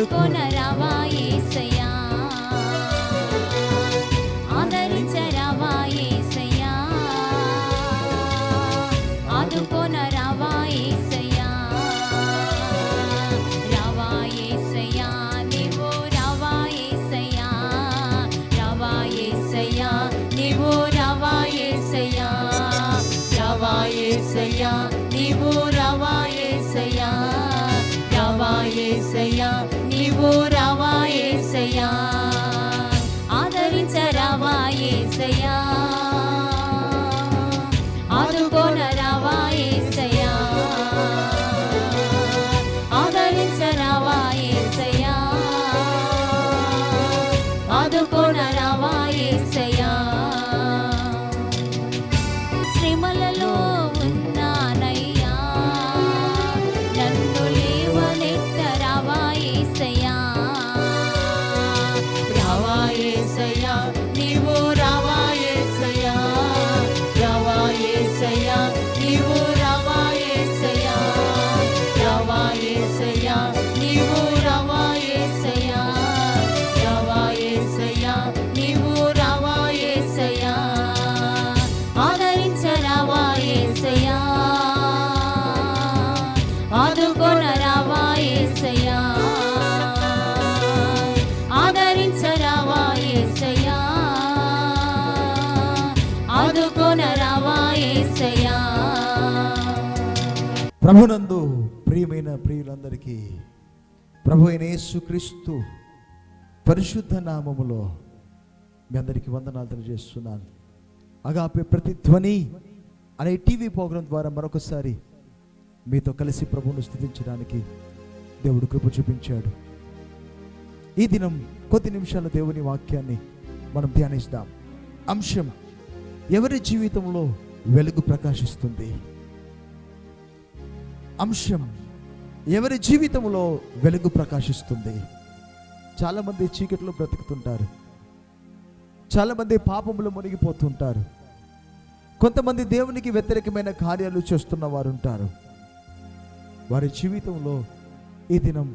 ఆదుకొనరావా ఏసయ్య? ప్రభునందు ప్రియమైన ప్రియులందరికీ ప్రభు అయిన యేసుక్రీస్తు పరిశుద్ధ నామములో మీ అందరికీ వందనాలు తెలియజేస్తున్నాను. అగాపే ప్రతిధ్వని అనే టీవీ ప్రోగ్రాం ద్వారా మరొకసారి మీతో కలిసి ప్రభువును స్థుతించడానికి దేవుడు కృప చూపించాడు. ఈ దినం కొద్ది నిమిషాల దేవుని వాక్యాన్ని మనం ధ్యానిస్తాం. అంశం ఎవరి జీవితంలో వెలుగు ప్రకాశిస్తుంది? అంశం ఎవరి జీవితంలో వెలుగు ప్రకాశిస్తుంది? చాలామంది చీకట్లో బ్రతుకుతుంటారు. చాలామంది పాపములు మునిగిపోతుంటారు. కొంతమంది దేవునికి వ్యతిరేకమైన కార్యాలు చేస్తున్న వారు ఉంటారు వారి జీవితంలో ఈ దినం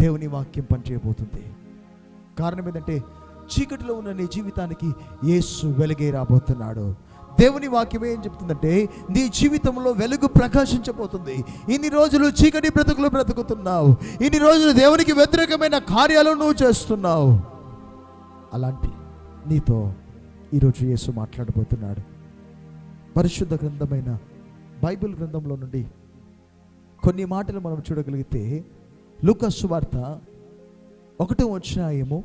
దేవుని వాక్యం పనిచేయబోతుంది. కారణం ఏంటంటే చీకటిలో ఉన్న నీ జీవితానికి యేసు వెలుగే రాబోతున్నాడు. దేవుని వాక్యం ఏం చెప్తుందంటే నీ జీవితంలో వెలుగు ప్రకాశించబోతుంది. ఇన్ని రోజులు చీకటి బ్రతుకులు బ్రతుకుతున్నావు. ఇన్ని రోజులు దేవునికి వ్యతిరేకమైన కార్యాలు నువ్వు చేస్తున్నావు. అలాంటి నీతో ఈరోజు యేసు మాట్లాడబోతున్నాడు. పరిశుద్ధ గ్రంథమైన బైబిల్ గ్రంథంలో నుండి కొన్ని మాటలు మనం చూడగలిగితే లూకస్ వార్త ఒకటో అధ్యాయము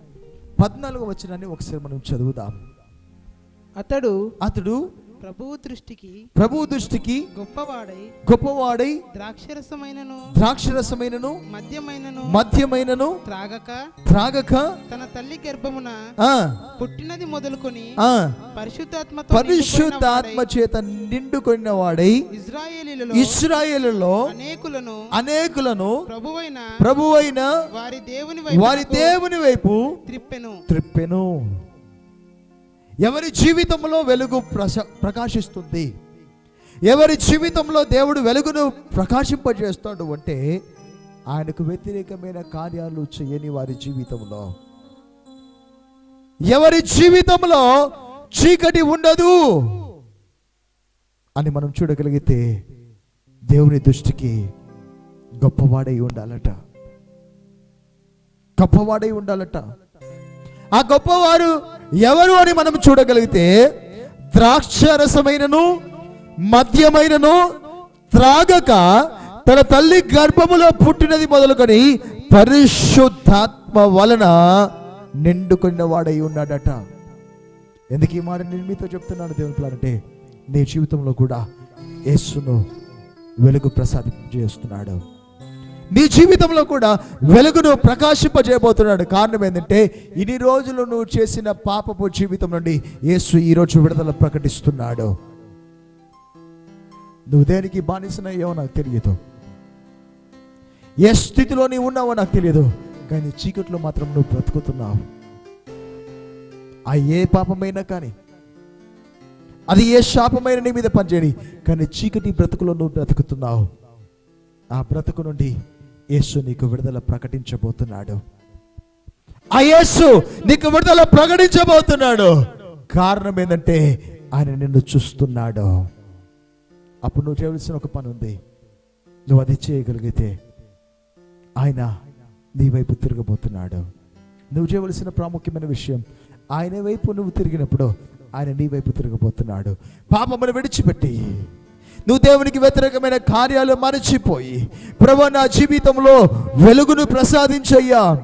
పద్నాలుగో వచనాన్ని ఒకసారి మనం చదువుదాం. అతడు అతడు ప్రభువు దృష్టికి ప్రభు దృష్టికి గొప్పవాడై గొప్పవాడై ద్రాక్షరసమైనను ద్రాక్షరసమైనను మద్యమైనను మద్యమైనను త్రాగక త్రాగక తన తల్లి గర్భమున ఆ. పుట్టినది మొదలుకొని ఆ. పరిశుద్ధాత్మతో పరిశుద్ధాత్మ చేత నిండుకొనిన వాడై ఇజ్రాయేలీలలో ఇస్రాయేలులో అనేకులను అనేకులను ప్రభువైన ప్రభువైన వారి దేవుని వారి దేవుని వైపు త్రిప్పెను. త్రిప్పెను. ఎవరి జీవితంలో వెలుగు ప్రశ ప్రకాశిస్తుంది? ఎవరి జీవితంలో దేవుడు వెలుగును ప్రకాశింపజేస్తాడు అంటే ఆయనకు వ్యతిరేకమైన కార్యాలు చేయని వారి జీవితంలో. ఎవరి జీవితంలో చీకటి ఉండదు అని మనం చూడగలిగితే దేవుని దృష్టికి గొప్పవాడై ఉండాలట. గొప్పవాడై ఉండాలట. ఆ గొప్పవారు ఎవరు అని మనం చూడగలిగితే ద్రాక్షరసమైనను మద్యమైనను త్రాగక తన తల్లి గర్భములో పుట్టినది మొదలుకొని పరిశుద్ధాత్మ వలన నిండుకున్న వాడై ఉన్నాడట. ఎందుకు ఈ మాట నేను మీతో చెప్తున్నాను దేవుని నీ జీవితంలో కూడా యేసును వెలుగు ప్రసాదించేస్తున్నాడు నీ జీవితంలో కూడా వెలుగును ప్రకాశింపజేయబోతున్నాడు. కారణం ఏంటంటే ఇన్ని రోజులు నువ్వు చేసిన పాపపు జీవితం నుండి యేసు ఈరోజు విడుదల ప్రకటిస్తున్నాడు. నువ్వు దేనికి బానిసనయ్యావో నాకు తెలియదు. ఏ స్థితిలో నీవు ఉన్నావో నాకు తెలియదు. కానీ చీకట్లో మాత్రం నువ్వు బ్రతుకుతున్నావు. ఆ ఏ పాపమైనా కానీ అది ఏ శాపమైన నీ మీద పనిచేయని కానీ చీకటి బ్రతుకులో నువ్వు బ్రతుకుతున్నావు. ఆ బ్రతుకు నుండి యేసు నీకు విడుదల ప్రకటించబోతున్నాడు. ఆ యేసు నీకు విడుదల ప్రకటించబోతున్నాడు. కారణం ఏంటంటే ఆయన నిన్ను చూస్తున్నాడు. అప్పుడు నువ్వు చేయవలసిన ఒక పని ఉంది. నువ్వు అది చేయగలిగితే ఆయన నీ వైపు తిరగబోతున్నాడు. నువ్వు చేయవలసిన ప్రాముఖ్యమైన విషయం ఆయన వైపు నువ్వు తిరిగినప్పుడు ఆయన నీ వైపు తిరగబోతున్నాడు. పాపమును విడిచిపెట్టి నువ్వు దేవునికి వ్యతిరేకమైన కార్యాలు మరచిపోయి ప్రభు నా జీవితంలో వెలుగును ప్రసాదించయ్యా.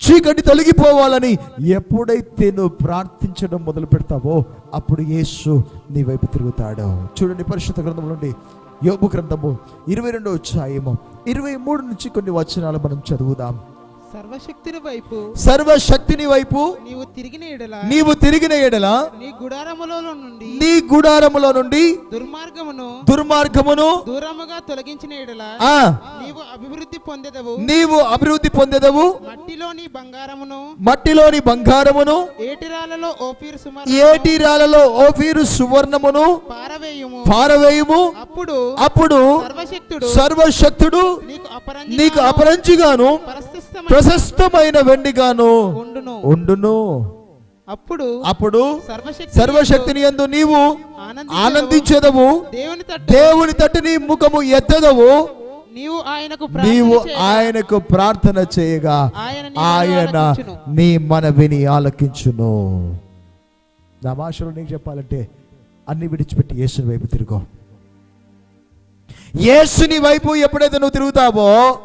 చీకటి తొలగిపోవాలని ఎప్పుడైతే నువ్వు ప్రార్థించడం మొదలు పెడతావో అప్పుడు యేసు నీ వైపు తిరుగుతాడు. చూడండి పరిశుద్ధ గ్రంథం నుండి యోగు గ్రంథము ఇరవై రెండో అధ్యాయము ఇరవై మూడు నుంచి కొన్ని వచనాలు మనం చదువుదాం. సర్వశక్తిని వైపు సర్వశక్తిని వైపు నీవు తిరిగిన ఎడల నీవు తిరిగిన ఎడల నీ గుడారములో నుండి నీ గుడారములో నుండి దుర్మార్గమును దుర్మార్గమును దూరముగా తొలగించిన ఎడల ఆ. నీవు అభివృద్ధి పొందెదవు. నీవు అభివృద్ధి పొందెదవు. మట్టిలోని బంగారమును మట్టిలోని బంగారమును ఏటిరాలలో ఓపీరు సుమారు ఏటిరాలలో ఓఫీరు సువర్ణమును పారవేయుము. పారవేయుము. అప్పుడు అప్పుడు సర్వశక్తుడు సర్వశక్తుడు నీకు అపరంజిగాను ప్రశస్తమైన వెండిగాను ఉండును. అప్పుడు అప్పుడు సర్వశక్తి సర్వశక్తిని యందు నీవు ఆనందించెదవు. దేవుని తట్టు నీ ముఖము ఎత్తదవు. నీవు ఆయనకు నీవు ప్రార్థన చేయగా. ఆయనకు ప్రార్థన చేయగా. ఆయన. నీ మనవిని ఆలకించును. నా భాషలో నీకు చెప్పాలంటే అన్ని విడిచిపెట్టి యేసుని వైపు తిరుగు. యేసుని వైపు ఎప్పుడైతే నువ్వు తిరుగుతావో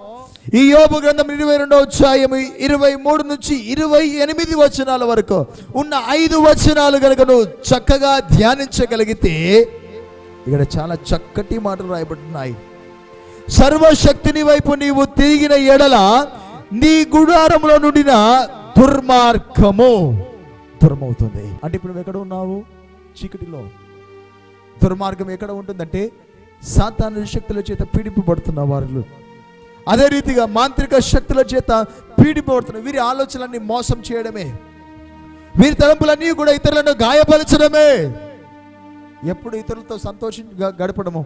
ఈ యోబు గ్రంథం ఇరవై రెండో అధ్యాయం ఇరవై మూడు నుంచి ఇరవై ఎనిమిది వచనాల వరకు ఉన్న ఐదు వచనాలు కనుక నువ్వు చక్కగా ధ్యానించగలిగితే ఇక్కడ చాలా చక్కటి మాటలు రాయబడుతున్నాయి. సర్వశక్తిని వైపు నీవు తిరిగిన ఎడల నీ గుడారంలో నుండిన దుర్మార్గము దూరమవుతుంది. అంటే ఇప్పుడు నువ్వు ఎక్కడ ఉన్నావు? చీకటిలో. దుర్మార్గం ఎక్కడ ఉంటుందంటే సాతాను శక్తుల చేత పీడింపబడుతున్న వారు అదే రీతిగా మాంత్రిక శక్తుల చేత పీడింపబడుతున్న వీరి ఆలోచనలన్నీ మోసం చేయడమే. వీరి తలంపులన్నీ కూడా ఇతరులను గాయపరచడమే. ఎప్పుడు ఇతరులతో సంతోషంగా గడపడము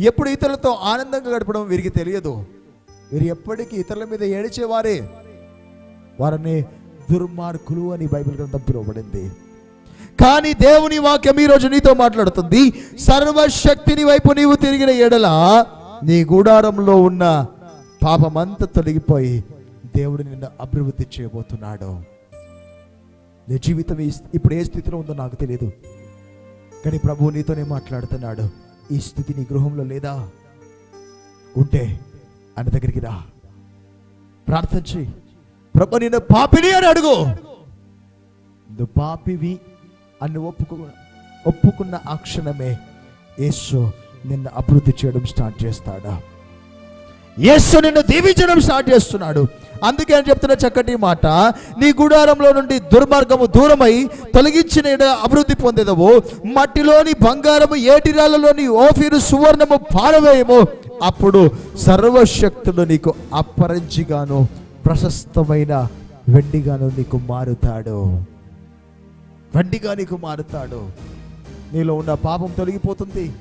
ఎప్పుడు ఇతరులతో ఆనందంగా గడపడం వీరికి తెలియదు. వీరు ఎప్పటికీ ఇతరుల మీద ఏడిచేవారే. వారిని దుర్మార్గులు అని బైబిల్ గ్రంథం పిలువబడింది. కానీ దేవుని వాక్యం ఈ రోజు నీతో మాట్లాడుతుంది. సర్వశక్తిని వైపు నీవు తిరిగిన ఎడల నీ గుడారంలో ఉన్న పాపమంతా తొలగిపోయి దేవుడు నిన్ను అభివృద్ధి చేయబోతున్నాడు. నీ జీవితం ఇప్పుడు ఏ స్థితిలో ఉందో నాకు తెలియదు కానీ ప్రభువు నీతోనే మాట్లాడుతున్నాడు. ఈ స్థితి నీ గృహంలో లేదా? ఉంటే ఆయన దగ్గరికి రా. ప్రార్థన చేయి ప్రభు నేను పాపిని అని అడుగు. నువ్వు పాపివి అని ఒప్పుకు ఒప్పుకున్న ఆ క్షణమే యేసు నిన్ను అభివృద్ధి చేయడం స్టార్ట్ చేస్తాడా. యేసు నిన్ను దీవించడం స్టార్ట్ చేస్తున్నాడు. అందుకే అని చెప్తున్న చక్కటి మాట నీ గుడారంలో నుండి దుర్మార్గము దూరమై తొలగించిన అభివృద్ధి పొందేదవు. మట్టిలోని బంగారము ఏటిరాలలోని ఓఫీరు సువర్ణము పారవేయము. అప్పుడు సర్వశక్తుడు నీకు అపరంజిగాను ప్రశస్తమైన వెండిగాను నీకు మారుతాడు. వెండిగా నీకు మారుతాడు. నీలో ఉన్న పాపం తొలగిపోతుంది.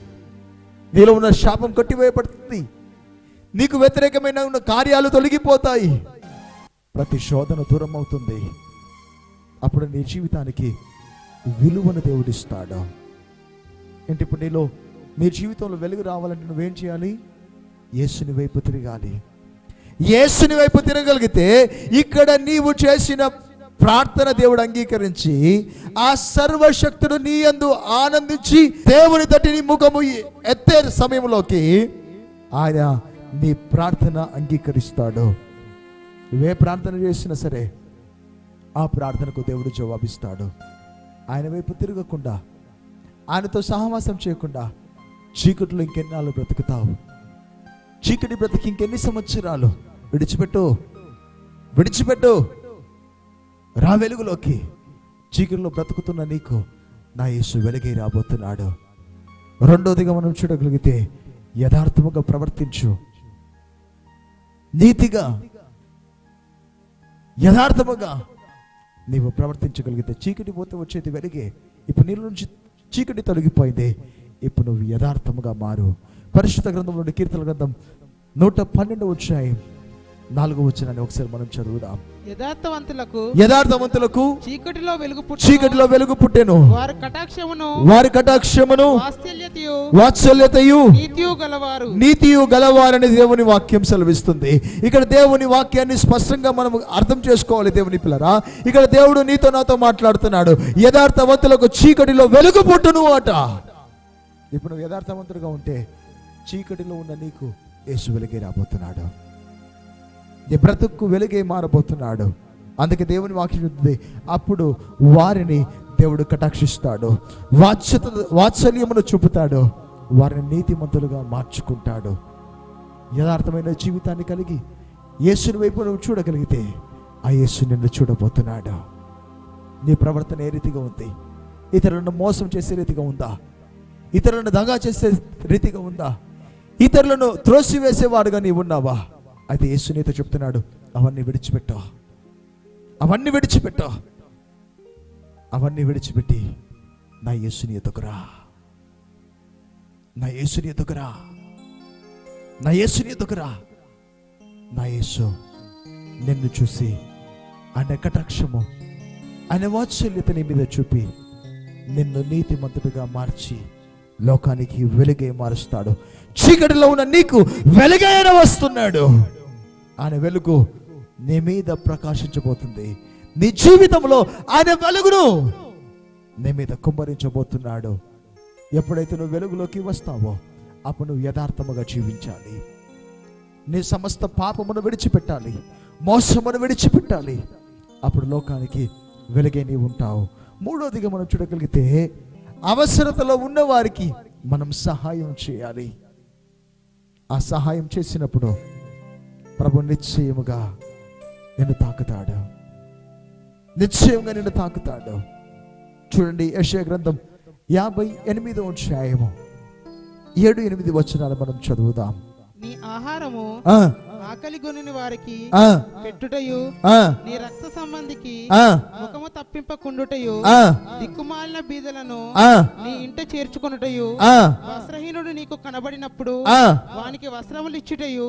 నీలో ఉన్న శాపం కొట్టివేయబడుతుంది. నీకు వ్యతిరేకమైన ఉన్న కార్యాలు తొలగిపోతాయి. ప్రతి శోధన దూరం అవుతుంది అప్పుడు నీ జీవితానికి విలువను దేవుడిస్తాడు. ఏంటి ఇప్పుడు నీలో నీ జీవితంలో వెలుగు రావాలంటే నువ్వేం చేయాలి? యేసుని వైపు తిరగాలి. యేసుని వైపు తిరగలిగితే ఇక్కడ నీవు చేసిన ప్రార్థన దేవుడు అంగీకరించి ఆ సర్వశక్తుడు నీ యందు ఆనందించి దేవుని తట్టి నీ ముఖము ఎత్తే సమయంలోకి ఆయన నీ ప్రార్థన అంగీకరిస్తాడు. నువ్వే ప్రార్థన చేసినా సరే ఆ ప్రార్థనకు దేవుడు జవాబిస్తాడు. ఆయన వైపు తిరగకుండా ఆయనతో సహవాసం చేయకుండా చీకటిలో ఇంకెన్నాళ్ళు బ్రతుకుతావు? చీకటి బ్రతికి ఇంకెన్ని సంవత్సరాలు? విడిచిపెట్టు. విడిచిపెట్టు. రా వెలుగులోకి. చీకటిలో బ్రతుకుతున్న నీకు నా యేసు వెలుగే రాబోతున్నాడు. రెండోదిగా మనం చూడగలిగితే యథార్థముగా ప్రవర్తించు. నీతిగా యథార్థముగా నీవు ప్రవర్తించగలిగితే చీకటి పోతే వచ్చేది వెలిగే. ఇప్పుడు నీళ్ళ నుంచి చీకటి తొలగిపోయింది. ఇప్పుడు నువ్వు యథార్థముగా మారు. పరిశుద్ధ గ్రంథం నుండి కీర్తన గ్రంథం నూట పన్నెండు వచ్చాయి నాలుగు వచ్చినాన్ని ఒకసారి మనం చదువుదాం. యథార్థవంతులకు యథార్థవంతులకు చీకటిలో వెలుగు. చీకటిలో వెలుగు పుట్టెను. వారి కటాక్షమును వారి కటాక్షమును వాత్సల్యతయు వాత్సల్యతయు నీతియు గలవారు. నీతియు గలవారని దేవుని వాక్యం సెలవిస్తుంది. ఇక్కడ దేవుని వాక్యాన్ని స్పష్టంగా మనం అర్థం చేసుకోవాలి దేవుని పిల్లరా. ఇక్కడ దేవుడు నీతో నాతో మాట్లాడుతున్నాడు. యథార్థవంతులకు చీకటిలో వెలుగు పుట్టును అట ఇప్పుడు నువ్వు యథార్థవంతుడిగా ఉంటే చీకటిలో ఉన్న నీకు యేసు వెలుగే రాబోతున్నాడు. నీ బ్రతుక్కు వెలుగే మారబోతున్నాడు. అందుకే దేవుని వాక్యం చెప్తుంది అప్పుడు వారిని దేవుడు కటాక్షిస్తాడు. వాత్సత వాత్సల్యమును చూపుతాడు. వారిని నీతిమంతులుగా మార్చుకుంటాడు. యథార్థమైన జీవితాన్ని కలిగి యేసుని వైపు నువ్వు చూడగలిగితే ఆ యేసు నిన్ను చూడబోతున్నాడు. నీ ప్రవర్తన ఏ రీతిగా ఉంది? ఇతరులను మోసం చేసే రీతిగా ఉందా? ఇతరులను దగా చేసే రీతిగా ఉందా? ఇతరులను త్రోసివేసేవాడుగా నీవు ఉన్నావా? అయితే యేసునీతో చెప్తున్నాడు అవన్నీ విడిచిపెట్టా. అవన్నీ విడిచిపెట్టా. అవన్నీ విడిచిపెట్టి నా యేసుని ఎదుగురా నా యేసుని ఎదుకురా నా యేసుని ఎదుకురా నా యేసు నిన్ను చూసి ఆయన కటాక్షము ఆయన వాత్సల్యత నీ మీద చూపి నిన్ను నీతిమంతుడిగా మార్చి లోకానికి వెలుగే మారుస్తాడు. చీకటిలో ఉన్న నీకు వెలుగైన వస్తున్నాడు. ఆయన వెలుగు నీ మీద ప్రకాశించబోతుంది. నీ జీవితంలో ఆయన వెలుగును నీ మీద కుమ్మరించబోతున్నాడు. ఎప్పుడైతే నువ్వు వెలుగులోకి వస్తావో అప్పుడు నువ్వు యథార్థముగా జీవించాలి. నీ సమస్త పాపమును విడిచిపెట్టాలి. మోసమును విడిచిపెట్టాలి. అప్పుడు లోకానికి వెలుగే నీవు ఉంటావు. మూడోదిగా మనం చూడగలిగితే అవసరతలో ఉన్నవారికి మనం సహాయం చేయాలి. ఆ సహాయం చేసినప్పుడు ప్రభు నిశ్చయముగా నిన్ను తాకుతాడు. నిశ్చయంగా నిన్ను తాకుతాడు. చూడండి యెషయా గ్రంథం యాభై ఎనిమిదో అధ్యాయము. ఏడు ఎనిమిది వచనాలు మనం చదువుదాం. నీ ఆహారము ఆకలి గొనిన వారికి పెట్టుటయు ఆ, నీ రక్త సంబంధికి ముఖము తప్పింపకుండుటయు దిక్కుమాలిన బీదలను ఆ, నీ ఇంట చేర్చుకొనుటయు వస్త్రహీనుడు నీకు కనబడినప్పుడు వానికి వస్త్రములు ఇచ్చుటయు.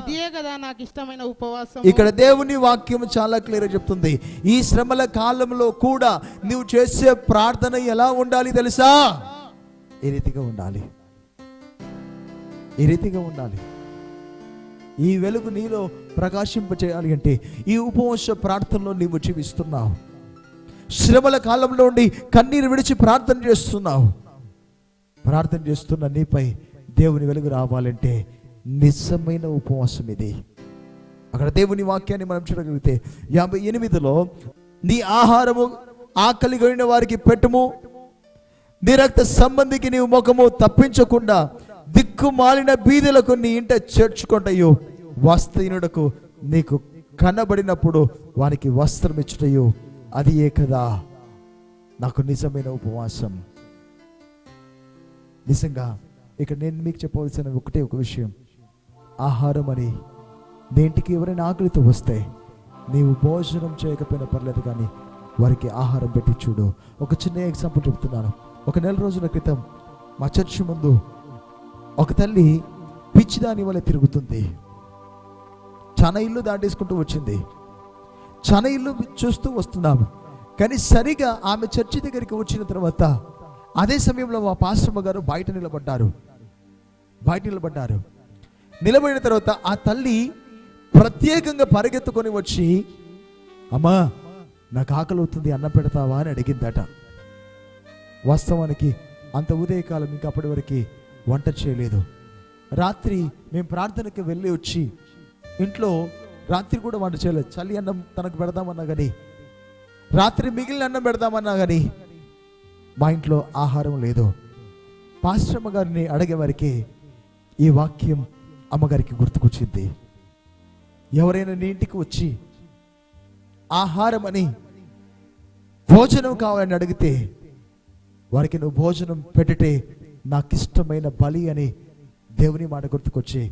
ఇదే కదా నాకు ఇష్టమైన ఉపవాసం ఇక్కడ దేవుని వాక్యం చాలా క్లియర్ చెప్తుంది. ఈ శ్రమల కాలంలో కూడా నువ్వు చేసే ప్రార్థన ఎలా ఉండాలి తెలుసా? ఈ రీతిగా ఉండాలి? ఈ రీతిగా ఉండాలి? ఈ వెలుగు నీలో ప్రకాశింప చేయాలి అంటే ఈ ఉపవాస ప్రార్థనలో నీవు జీవిస్తున్నావు. శ్రమల కాలంలో ఉండి కన్నీరు విడిచి ప్రార్థన చేస్తున్నావు. ప్రార్థన చేస్తున్న నీపై దేవుని వెలుగు రావాలంటే నిజమైన ఉపవాసం ఇది. అక్కడ దేవుని వాక్యాన్ని మనం చూడగలిగితే యాభై ఎనిమిదిలో నీ ఆహారము ఆకలి కొనిన వారికి పెట్టుము. నీ రక్త సంబంధికి నీవు ముఖము తప్పించకుండా దిక్కు మాలిన నీ ఇంట చేర్చుకుంటయు వస్త్రీనుడకు నీకు కనబడినప్పుడు వానికి వస్త్రం ఇచ్చుటయు అది ఏ కదా? నాకు నిజమైన ఉపవాసం. నిజంగా ఇక్కడ నేను మీకు చెప్పవలసిన ఒకటే ఒక విషయం. ఆహారం అని నీ ఇంటికి ఎవరైనా ఆకలితో వస్తే నీవు భోజనం చేయకపోయినా పర్లేదు కానీ వారికి ఆహారం పెట్టి చూడు. ఒక చిన్న ఎగ్జాంపుల్ చెప్తున్నాను. ఒక నెల రోజుల క్రితం మా చర్చి ముందు ఒక తల్లి పిచ్చిదాని వల్ల తిరుగుతుంది. చాలా ఇల్లు దాటేసుకుంటూ వచ్చింది. చాలా ఇల్లు చూస్తూ వస్తున్నాము కానీ సరిగా ఆమె చర్చి దగ్గరికి వచ్చిన తర్వాత అదే సమయంలో మా పాశ్రమ గారు బయట నిలబడ్డారు. బయట నిలబడ్డారు. నిలబడిన తర్వాత ఆ తల్లి ప్రత్యేకంగా పరిగెత్తుకొని వచ్చి అమ్మా నాకు ఆకలి అవుతుంది అన్నం పెడతావా? అని అడిగిందట. వాస్తవానికి అంత ఉదయకాలం ఇంకా అప్పటి వరకు వంట చేయలేదు. రాత్రి మేము ప్రార్థనకి వెళ్ళి వచ్చి ఇంట్లో రాత్రి కూడా వంట చేయలేదు. చలి అన్నం తనకు పెడదామన్నా కానీ రాత్రి మిగిలిన అన్నం పెడదామన్నా కానీ మా ఇంట్లో ఆహారం లేదు. పాశ్రమ గారిని అడిగే వారికి ఈ వాక్యం అమ్మగారికి గుర్తుకొచ్చింది. ఎవరైనా నీ ఇంటికి వచ్చి ఆహారం అని భోజనం కావాలని అడిగితే వారికి నువ్వు భోజనం పెట్టటే నాకు ఇష్టమైన బలి అని దేవుని మాట గుర్తుకొచ్చి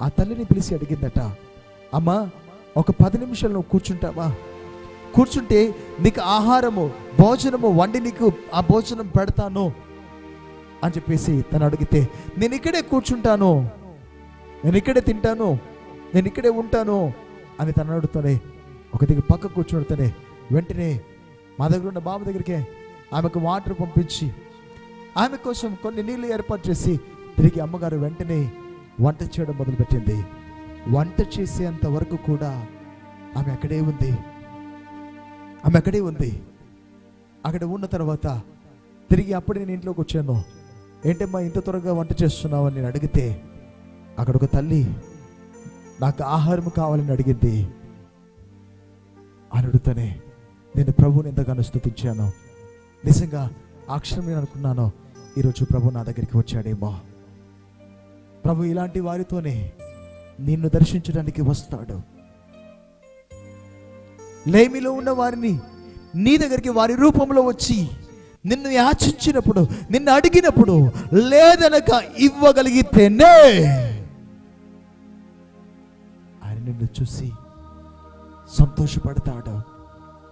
ఆ తల్లిని పిలిచి అడిగిందట అమ్మా ఒక పది నిమిషాలు నువ్వు కూర్చుంటావా? కూర్చుంటే నీకు ఆహారము భోజనము వండి నీకు ఆ భోజనం పెడతాను అని చెప్పేసి తను అడిగితే నేను ఇక్కడే కూర్చుంటాను నేను ఇక్కడే తింటాను నేను ఇక్కడే ఉంటాను అని తను అడుగుతానే ఒక దగ్గర పక్క కూర్చుంటానే వెంటనే మా దగ్గర ఉన్న బాబు దగ్గరికి ఆమెకు వాటర్ పంపించి ఆమె కోసం కొన్ని నీళ్ళు ఏర్పాటు చేసి తిరిగి అమ్మగారు వెంటనే వంట చేయడం మొదలుపెట్టింది. వంట చేసేంత వరకు కూడా ఆమె అక్కడే ఉంది. ఆమె అక్కడే ఉంది. అక్కడ ఉన్న తర్వాత తిరిగి అప్పుడే నేను ఇంట్లోకి వచ్చాను. ఏంటమ్మా ఇంత త్వరగా వంట చేస్తున్నావు అని నేను అడిగితే అక్కడ ఒక తల్లి నాకు ఆహారం కావాలని అడిగింది. అని అడుగుతానే నేను ప్రభువుని ఎంతగానో స్థుతించాను నిజంగా ఆ నేను అనుకున్నాను. ఈరోజు ప్రభు నా దగ్గరికి వచ్చాడేమో. ప్రభు ఇలాంటి వారితోనే నిన్ను దర్శించడానికి వస్తాడు. లేమిలో ఉన్న వారిని నీ దగ్గరికి వారి రూపంలో వచ్చి నిన్ను యాచించినప్పుడు నిన్ను అడిగినప్పుడు లేదనక ఇవ్వగలిగితేనే ఆయన నిన్ను చూసి సంతోషపడతాడు.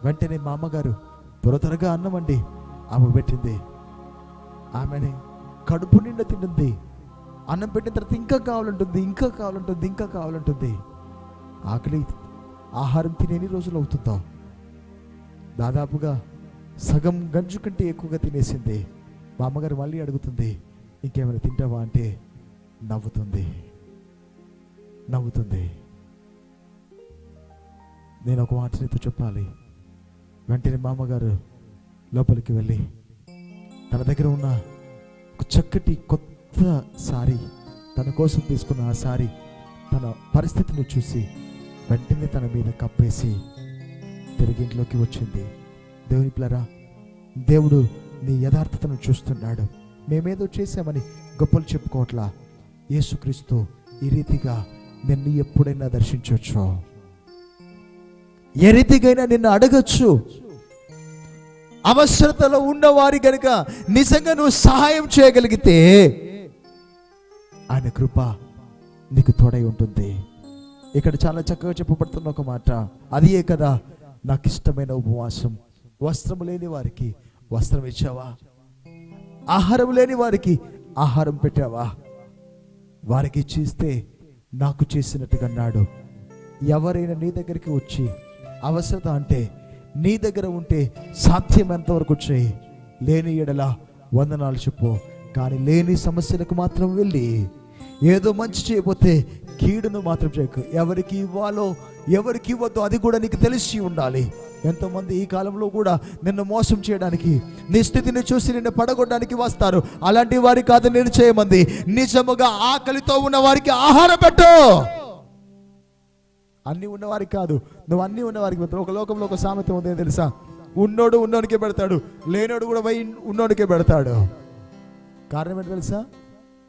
వెంటనే మా అమ్మగారు త్వర త్వరగా అన్నం అండి ఆమె పెట్టింది. ఆమెని. కడుపు నిండా తింటుంది. అన్నం పెట్టిన తర్వాత ఇంకా కావాలంటుంది ఇంకా కావాలంటుంది ఇంకా కావాలంటుంది. ఆకలి ఆహారం తినేని ఎన్ని రోజులు అవుతుందో. దాదాపుగా సగం గంజు కంటే ఎక్కువగా తినేసింది. మా అమ్మగారు మళ్ళీ అడుగుతుంది ఇంకేమైనా తింటావా? అంటే నవ్వుతుంది. నవ్వుతుంది. నేను ఒక మాట నీతో చెప్పాలి. వెంటనే మా అమ్మగారు లోపలికి వెళ్ళి తన దగ్గర ఉన్న ఒక చక్కటి కొత్త సారీ తన కోసం తీసుకున్న ఆ సారీ తన పరిస్థితిని చూసి వెంటనే తన మీద కప్పేసి తిరిగి ఇంట్లోకి వచ్చింది. దేవుని పిల్లరా దేవుడు నీ యథార్థతను చూస్తున్నాడు. మేమేదో చేశామని గొప్పలు చెప్పుకోవట్లా. యేసుక్రీస్తు ఈ రీతిగా నిన్ను ఎప్పుడైనా దర్శించవచ్చు? ఏ రీతికైనా నిన్ను అడగచ్చు? అవసరతలో ఉన్నవారి కనుక నిజంగా నువ్వు సహాయం చేయగలిగితే ఆయన కృప నీకు తోడై ఉంటుంది. ఇక్కడ చాలా చక్కగా చెప్పబడుతున్న ఒక మాట. అదియే కదా నాకు ఇష్టమైన ఉపవాసం. వస్త్రం లేని వారికి వస్త్రం ఇచ్చావా? ఆహారం లేని వారికి ఆహారం పెట్టావా? వారికి చేస్తే నాకు చేసినట్టుగా అన్నాడు. ఎవరైనా నీ దగ్గరికి వచ్చి అవసరత అంటే నీ దగ్గర ఉంటే సాధ్యమైనంత వరకు చేయి లేని ఎడల వందనాలు చెప్పు. కానీ లేని సమస్యలకు మాత్రం వెళ్ళి ఏదో మంచి చేయబోతే కీడును మాత్రం చేయకు. ఎవరికి ఇవ్వాలో ఎవరికి ఇవ్వద్దో అది కూడా నీకు తెలిసి ఉండాలి. ఎంతోమంది ఈ కాలంలో కూడా నిన్ను మోసం చేయడానికి నీ స్థితిని చూసి నిన్ను పడగొట్టడానికి వస్తారు. అలాంటి వారి కాదు నేను చేయమంది. నిజముగా ఆకలితో ఉన్న వారికి ఆహారం పెట్టు. అన్ని ఉన్నవారికి కాదు నువ్వు అన్ని ఉన్నవారికి పెడతావు. ఒక లోకంలో ఒక సామెత ఉంది తెలుసా? ఉన్నోడు ఉన్నోనికే పెడతాడు లేనోడు కూడా పోయి ఉన్నోడికే పెడతాడు. కారణం ఏంటి తెలుసా?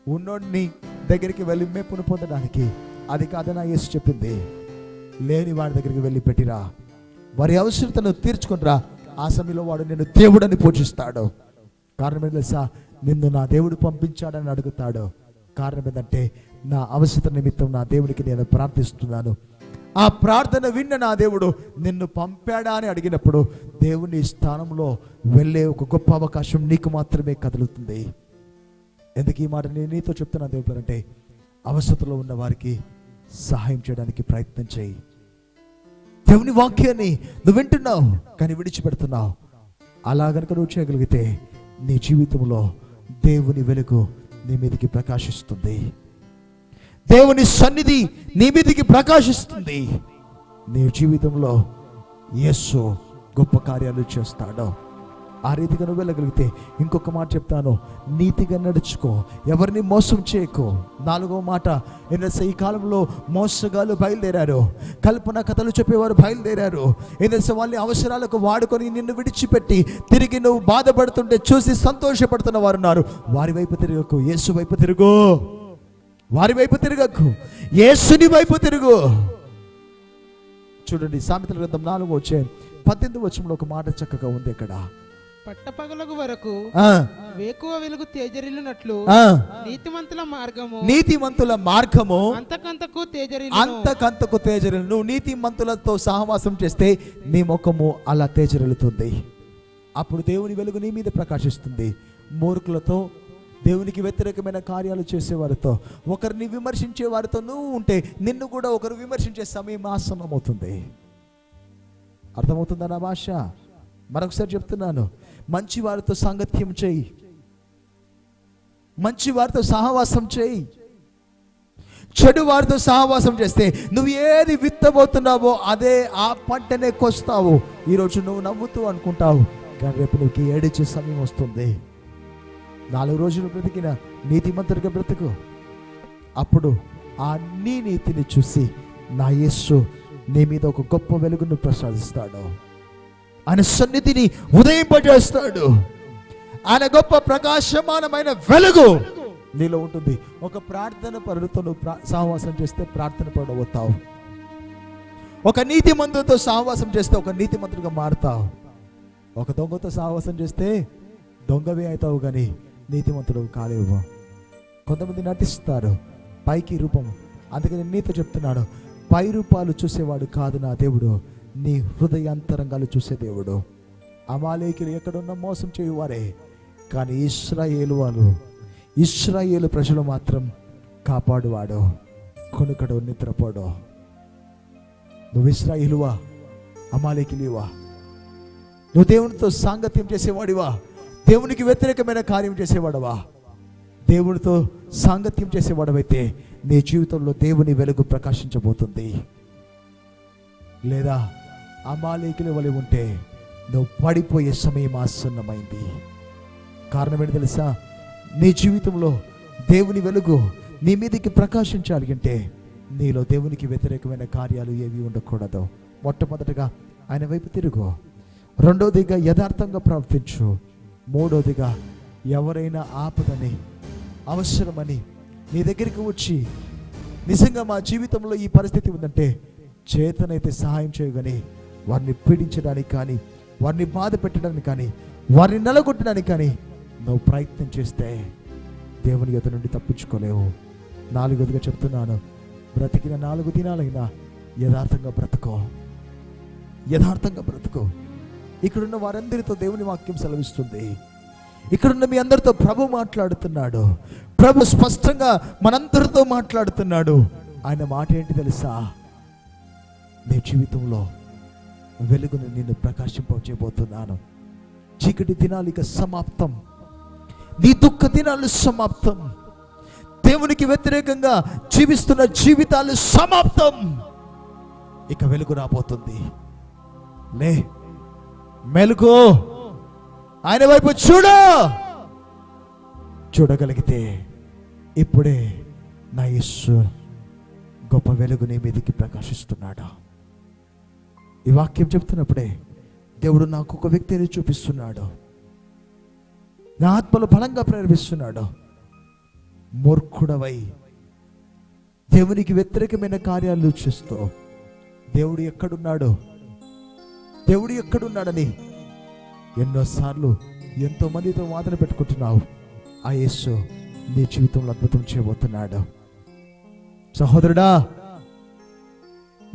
ఉన్నోడిని దగ్గరికి వెళ్ళి మెప్పును పొందడానికి అది కాదని యేసు చెప్పింది. లేని వాడి దగ్గరికి వెళ్ళి పెట్టిరా. వారి అవసరతను తీర్చుకునిరా ఆ సమయంలో వాడు నిన్ను దేవుడని పోషిస్తాడు కారణం ఏంటి తెలుసా? నిన్ను నా దేవుడు పంపించాడని అడుగుతాడు. కారణం ఏంటంటే నా అవసరత నిమిత్తం నా దేవుడికి నేను ప్రార్థిస్తున్నాను. ఆ ప్రార్థన విన్న నా దేవుడు నిన్ను పంపాడా? అని అడిగినప్పుడు దేవుని స్థానంలో వెళ్ళే ఒక గొప్ప అవకాశం నీకు మాత్రమే కదులుతుంది. ఎందుకు ఈ మాట నేను నీతో చెప్తున్నా దేవుడు అంటే అవసరతలో ఉన్న వారికి సహాయం చేయడానికి ప్రయత్నం చేయి. దేవుని వాక్యాన్ని నువ్వు వింటున్నావు కానీ విడిచిపెడుతున్నావు. అలా గనుక నువ్వు చేయగలిగితే నీ జీవితంలో దేవుని వెలుగు నీ మీదకి ప్రకాశిస్తుంది. దేవుని సన్నిధి నీ మీదికి ప్రకాశిస్తుంది. నీ జీవితంలో యేసు గొప్ప కార్యాలు చేస్తాడు. ఆ రీతిగా నువ్వు వెళ్ళగలిగితే ఇంకొక మాట చెప్తాను. నీతిగా నడుచుకో. ఎవరిని మోసం చేయకు. నాలుగో మాట ఏంటంటే ఈ కాలంలో మోసగాళ్ళు బయలుదేరారు. కల్పన కథలు చెప్పేవారు బయలుదేరారు. ఏంటంటే వాళ్ళ అవసరాలకు వాడుకొని నిన్ను విడిచిపెట్టి తిరిగి నువ్వు బాధపడుతుంటే చూసి సంతోషపడుతున్న వారు ఉన్నారు. వారి వైపు తిరగకు యేసు వైపు తిరుగు. వారి వైపు తిరగకు. యేసుని వైపు తిరుగు. చూడండి సామెతల గ్రంథం నాలుగు వచ్చే పద్దెనిమిది వచ్చంలో ఒక మాట చక్కగా ఉంది ఇక్కడ. పట్టపగలకు వరకు వేకువ వెలుగు తేజరిల్లునట్లు నీతిమంతుల మార్గము నీతిమంతుల మార్గము అంతకంతకు తేజరిల్లు అంతకంతకు తేజరిల్లు నువ్వు నీతిమంతులతో సహవాసం చేస్తే నీ ముఖము అలా తేజరిల్లుతుంది. అప్పుడు దేవుని వెలుగు నీ మీద ప్రకాశిస్తుంది. మూర్ఖులతో దేవునికి వ్యతిరేకమైన కార్యాలు చేసేవారితో ఒకరిని విమర్శించే వారితో నువ్వు ఉంటే నిన్ను కూడా ఒకరు విమర్శించే సమయం ఆసన్నమవుతుంది. అర్థమవుతుందా నా భాష? మరొకసారి చెప్తున్నాను. మంచి వారితో సాంగత్యం చేయి. మంచి వారితో సహవాసం చేయి. చెడు వారితో సహవాసం చేస్తే నువ్వు ఏది విత్తబోతున్నావో అదే ఆ పంటనే కొస్తావు. ఈరోజు నువ్వు నవ్వుతూ అనుకుంటావు కానీ రేపు నీకు ఏడిచే సమయం వస్తుంది. నాలుగు రోజులు బ్రతికిన నీతిమంతుడిగా బ్రతుకు. అప్పుడు ఆ నీ నీతిని చూసి నా యేసు నీ మీద ఒక గొప్ప వెలుగును ప్రసాదిస్తాడు. ఆయన సన్నిధిని ఉదయింపజేస్తాడు. ఆయన గొప్ప ప్రకాశమానమైన వెలుగు నీలో ఉంటుంది. ఒక ప్రార్థన పరులతో నువ్వు సహవాసం చేస్తే ప్రార్థన పడవుతావు ఒక నీతి మంత్రులతో సహవాసం చేస్తే ఒక నీతి నీతిమంతుడిగా మారుతావు. ఒక దొంగతో సహవాసం చేస్తే దొంగవే అవుతావు కానీ నీతివంతుడు కాలేవు. కొంతమంది నటిస్తారు. పైకి రూపం. అందుకని నీతో చెప్తున్నాడు పై రూపాలు చూసేవాడు కాదు నా దేవుడు. నీ హృదయాంతరంగాలు చూసే దేవుడు. అమాలేకులు ఎక్కడున్న మోసం చేయువారే. కానీ ఇస్రాయేలు వాళ్ళు ఇస్రాయేలు ప్రజలు మాత్రం కాపాడువాడు. కొనుకడు నిద్రపోడు. నువ్వు ఇస్రాయిలువా అమాలేకిలివా? నువ్వు దేవునితో సాంగత్యం చేసేవాడివా? దేవునికి వ్యతిరేకమైన కార్యం చేసేవాడవా? దేవునితో సాంగత్యం చేసేవాడవైతే నీ జీవితంలో దేవుని వెలుగు ప్రకాశించబోతుంది. లేదా అమాలేకుల వలె ఉంటే నువ్వు పడిపోయే సమయం ఆసన్నమైంది. కారణం ఏంటి తెలుసా? నీ జీవితంలో దేవుని వెలుగు నీ మీదకి ప్రకాశించాలి అంటే నీలో దేవునికి వ్యతిరేకమైన కార్యాలు ఏవి ఉండకూడదు. మొట్టమొదటగా ఆయన వైపు తిరుగు. రెండోదిగా యథార్థంగా ప్రవర్తించు మూడోదిగా ఎవరైనా ఆపదని అవసరమని నీ దగ్గరికి వచ్చి నిజంగా మా జీవితంలో ఈ పరిస్థితి ఉందంటే చేతనైతే సహాయం చేయగానే వారిని పీడించడానికి కానీ వారిని బాధ పెట్టడానికి కానీ వారిని నలగొట్టడానికి కానీ నువ్వు ప్రయత్నం చేస్తే దేవుని యొద్ద నుండి తప్పించుకోలేవు. నాలుగోదిగా చెప్తున్నాను బ్రతికిన నాలుగు దినాలైనా యథార్థంగా బ్రతుకో. యథార్థంగా బ్రతుకో. ఇక్కడున్న వారందరితో దేవుని వాక్యం సెలవిస్తుంది. ఇక్కడున్న మీ అందరితో ప్రభు మాట్లాడుతున్నాడు. ప్రభు స్పష్టంగా మనందరితో మాట్లాడుతున్నాడు. ఆయన మాట ఏంటి తెలుసా? నీ జీవితంలో వెలుగును నిన్ను ప్రకాశింపచేయబోతున్నాను. చీకటి దినాలు ఇక సమాప్తం. నీ దుఃఖ దినాలు సమాప్తం. దేవునికి వ్యతిరేకంగా జీవిస్తున్న జీవితాలు సమాప్తం. ఇక వెలుగు రాబోతుంది. లే మెలుగు ఆయన వైపు చూడు. చూడగలిగితే ఇప్పుడే నా యస్సు గొప్ప వెలుగు నీ మీదకి ప్రకాశిస్తున్నాడు. ఈ వాక్యం చెప్తున్నప్పుడే దేవుడు నాకు ఒక వ్యక్తిని చూపిస్తున్నాడు. నా ఆత్మలు బలంగా ప్రేరేపిస్తున్నాడు. మూర్ఖుడవై దేవునికి వ్యతిరేకమైన కార్యాలు చేస్తూ దేవుడు ఎక్కడున్నాడు దేవుడు ఎక్కడున్నాడని? ఎన్నోసార్లు ఎంతో మందితో వాదన పెట్టుకుంటున్నావు. ఆ యేసు నీ జీవితంలో అద్భుతం చేయబోతున్నాడు. సహోదరుడా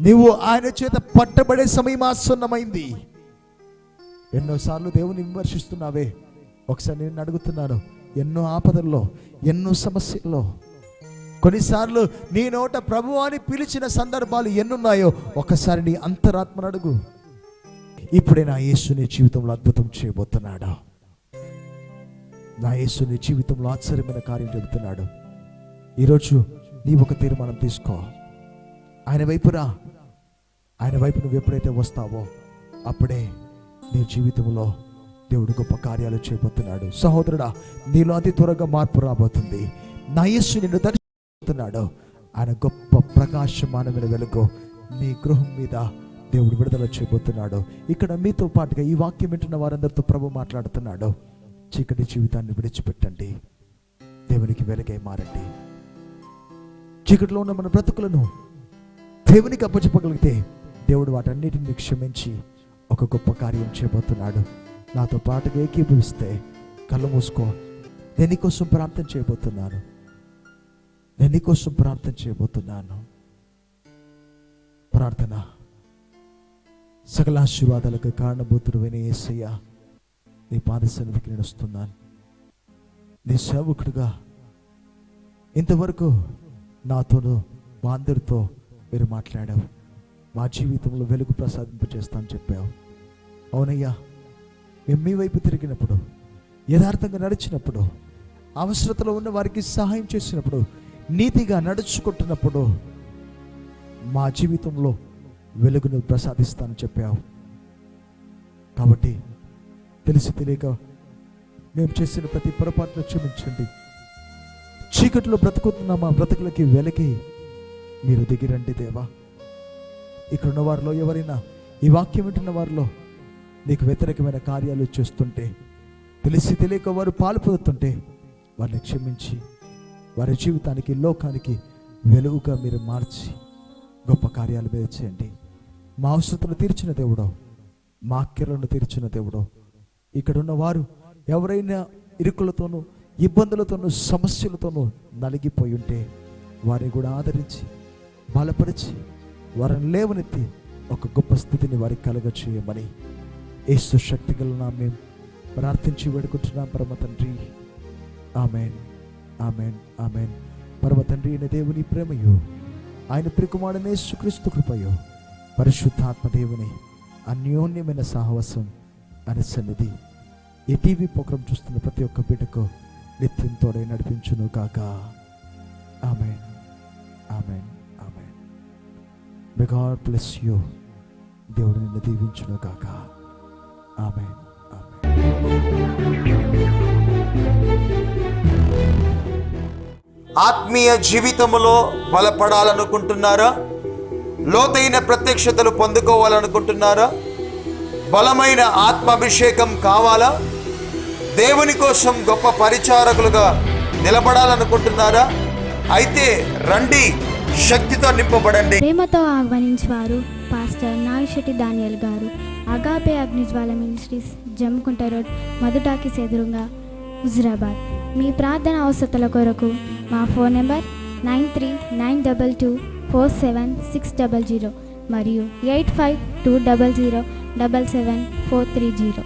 నీవు ఆయన చేత పట్టబడే సమయం ఆసన్నమైంది. ఎన్నోసార్లు దేవుని విమర్శిస్తున్నావే. ఒకసారి నేను అడుగుతున్నాను ఎన్నో ఆపదల్లో ఎన్నో సమస్యల్లో. కొన్నిసార్లు నీ నోట ప్రభు అని పిలిచిన సందర్భాలు ఎన్నున్నాయో ఒకసారి నీ అంతరాత్మను అడుగు. ఇప్పుడే నా యేసు నీ జీవితంలో అద్భుతం చేయబోతున్నాడు? నా యేసు నీ జీవితంలో ఆశ్చర్యమైన కార్యం చెబుతున్నాడు. ఈరోజు నీ ఒక తీర్మానం తీసుకో. ఆయన వైపురా. ఆయన వైపు నువ్వు ఎప్పుడైతే వస్తావో అప్పుడే నీ జీవితంలో దేవుడు గొప్ప కార్యాలు చేయబోతున్నాడు. సహోదరుడా నీలో అతి త్వరగా మార్పు రాబోతుంది. నా యేసు నిన్ను దర్శిస్తున్నాడు ఆయన గొప్ప ప్రకాశమానమైన వెలుగు నీ గృహం మీద దేవుడు విడుదల చేయబోతున్నాడు. ఇక్కడ మీతో పాటుగా ఈ వాక్యం వింటున్న వారందరితో ప్రభు మాట్లాడుతున్నాడు. చీకటి జీవితాన్ని విడిచిపెట్టండి. దేవునికి వెలుగై మారండి. చీకటిలో ఉన్న మన బ్రతుకులను దేవునికి అప్పచెప్పగలిగితే దేవుడు వాటన్నిటిని క్షమించి ఒక గొప్ప కార్యం చేయబోతున్నాడు. నాతో పాటుగా ఏకీభవిస్తే కళ్ళు మూసుకో. నేను నీకోసం ప్రార్థన చేయబోతున్నాను. నేను నీకోసం ప్రార్థన చేయబోతున్నాను. ప్రార్థన. సకల ఆశీర్వాదాలకు కారణభూతుడు వినే నీ పాద నడుస్తున్నాను నేను వస్తున్నాను నీ సేవకుడుగా ఇంతవరకు నాతోనూ మా అందరితో మీరు మాట్లాడావు. మా జీవితంలో వెలుగు ప్రసాదింపచేస్తాను చెప్పావు. అవునయ్యా మేము మీ వైపు తిరిగినప్పుడు యథార్థంగా నడిచినప్పుడు అవసరతలో ఉన్న వారికి సహాయం చేసినప్పుడు నీతిగా నడుచుకుంటున్నప్పుడు మా జీవితంలో వెలుగును ప్రసాదిస్తానని చెప్పావు. కాబట్టి తెలిసి తెలియక మేము చేసిన ప్రతి పొరపాటును క్షమించండి. చీకటిలో బ్రతుకుతున్న మా బ్రతుకులకి వెలకి మీరు దిగిరండి దేవా. ఇక్కడ ఉన్న వారిలో ఎవరైనా ఈ వాక్యం వింటున్న వారిలో నీకు వ్యతిరేకమైన కార్యాలు చేస్తుంటే తెలిసి తెలియక వారు పాలు పొందుతుంటే వారిని క్షమించి వారి జీవితానికి లోకానికి వెలుగుగా మీరు మార్చి గొప్ప కార్యాలు మీరు చేయండి. మా అవసరతను తీర్చిన దేవుడో మా అక్కెలను తీర్చిన దేవుడో. ఇక్కడున్న వారు ఎవరైనా ఇరుకులతోనూ ఇబ్బందులతోనూ సమస్యలతోనూ నలిగిపోయి ఉంటే వారిని కూడా ఆదరించి బలపరిచి వారిని లేవనెత్తి ఒక గొప్ప స్థితిని వారికి కలుగ చేయమని ఏసు శక్తి గల మేము ప్రార్థించి వేడుకుంటున్నాం పరమ తండ్రి. ఆమెన్. ఆమెన్. ఆమెన్. పరమ తండ్రి అయిన దేవుని ప్రేమయో ఆయన ప్రికుమారుడనే శుక్రీస్తు కృపయో. పరిశుద్ధాత్మ దేవుని అన్యోన్యమైన సాహవసం అనే సన్నిధి ఈ టీవీ ప్రోగ్రాం చూస్తున్న ప్రతి ఒక్క బిడ్డకు నిత్యం తోడే నడిపించును కాక ఆమె ఆమె ఆమె మే గాడ్ బ్లెస్ యూ దేవుడు నిన్ను దీవించును కాక ఆమె ఆత్మీయ జీవితములో బలపడాలనుకుంటున్నారా? లోతైన ప్రత్యక్షతలు పొందుకోవాలనుకుంటున్నారా? బలమైన ఆత్మాభిషేకం కావాలా? దేవుని కోసం గొప్ప పరిచారకులుగా నిలబడాలనుకుంటున్నారా? అయితే రండి శక్తితో నింపబడండి. ప్రేమతో ఆహ్వానించేవారు పాస్టర్ నాగశెట్టి దానియల్ గారు. Agape Agnijwala ministries Jamkunta road Madhutaki ఎదురుగా హుజురాబాద్. మీ ప్రార్థన అవసరతల కొరకు మా phone number nine three nine double two four seven six double zero మరియు eight five two double zero double seven four three zero